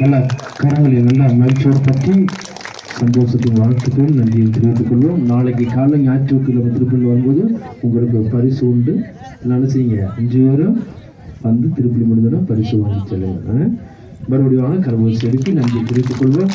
நல்ல கரங்களை நல்லா மகிழ்ச்சியோடு பற்றி சந்தோஷத்தின் வாழ்த்துக்கள் நன்றியை தெரிவித்துக் கொள்வோம். நாளைக்கு காலை ஞாயிற்றுக்கிழமை திருப்பள்ளி வரும்போது உங்களுக்கு பரிசு உண்டு. நல்லா செய்யுங்க. அஞ்சு பேரும் வந்து திருப்பி முடிந்தோன்னா பரிசு வாங்கி செல்லுங்க. மறுபடியும் கரபோசி நன்றி தெரிவித்துக் கொள்வோம்.